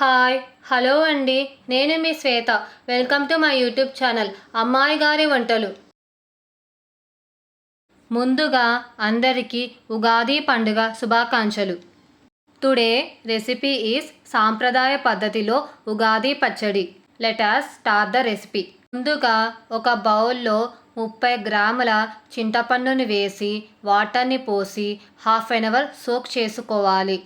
Hi hello అండి. నేను మీ Shweta. Welcome to my YouTube channel అమ్మాయి గారి వంటలు. ముందుగా అందరికీ ఉగాది పండుగ శుభాకాంక్షలు. టుడే రెసిపీ ఈస్ సాంప్రదాయ పద్ధతిలో ఉగాది పచ్చడి. Let's start the recipe. ముందుగా ఒక బౌల్లో ముప్పై గ్రాముల చింతపండుని వేసి వాటర్ని పోసి హాఫ్ అన్ అవర్ సోక్ చేసుకోవాలి.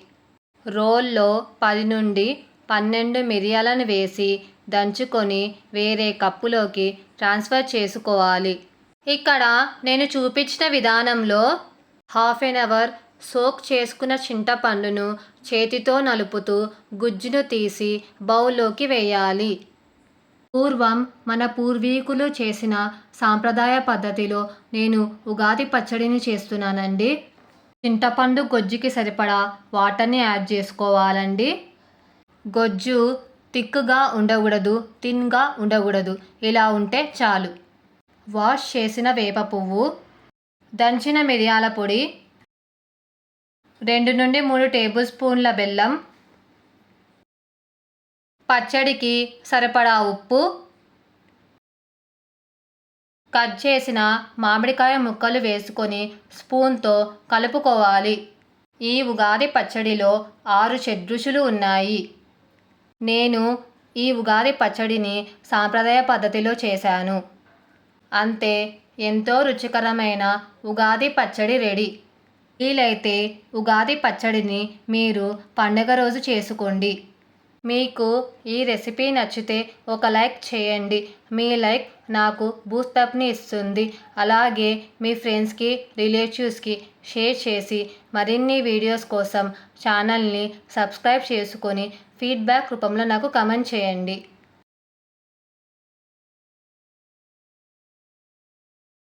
రోల్లో పది నుండి పన్నెండు మిరియాలను వేసి దంచుకొని వేరే కప్పులోకి ట్రాన్స్ఫర్ చేసుకోవాలి. ఇక్కడ నేను చూపించిన విధానంలో హాఫ్ ఎన్ అవర్ సోక్ చేసుకున్న చింతపండును చేతితో నలుపుతూ గుజ్జును తీసి బౌల్లోకి వేయాలి. పూర్వం మన పూర్వీకులు చేసిన సాంప్రదాయ పద్ధతిలో నేను ఉగాది పచ్చడిని చేస్తున్నానండి. చింతపండు గొజ్జుకి సరిపడా వాటర్ని యాడ్ చేసుకోవాలండి. గొజ్జు థిక్గా ఉండకూడదు థిన్గా ఉండకూడదు. ఇలా ఉంటే చాలు. వాష్ చేసిన వేప పువ్వు దంచిన మిరియాల పొడి రెండు నుండి మూడు టేబుల్ స్పూన్ల బెల్లం పచ్చడికి సరిపడా ఉప్పు కట్ చేసిన మామిడికాయ ముక్కలు వేసుకొని స్పూన్తో కలుపుకోవాలి. ఈ ఉగాది పచ్చడిలో ఆరు షడ్రుచులు ఉన్నాయి. నేను ఈ ఉగాది పచ్చడిని సాంప్రదాయ పద్ధతిలో చేశాను. అంతే ఎంతో రుచికరమైన ఉగాది పచ్చడి రెడీ. వీలైతే ఉగాది పచ్చడిని మీరు పండగ రోజు చేసుకోండి. మీకు ఈ రెసిపీ నచ్చితే ఒక లైక్ చేయండి. మీ లైక్ నాకు బూస్టప్ని ఇస్తుంది. అలాగే మీ ఫ్రెండ్స్కి రిలేటివ్స్కి షేర్ చేసి మరిన్ని వీడియోస్ కోసం ఛానల్ని సబ్స్క్రైబ్ చేసుకొని ఫీడ్బ్యాక్ రూపంలో నాకు కమెంట్ చేయండి.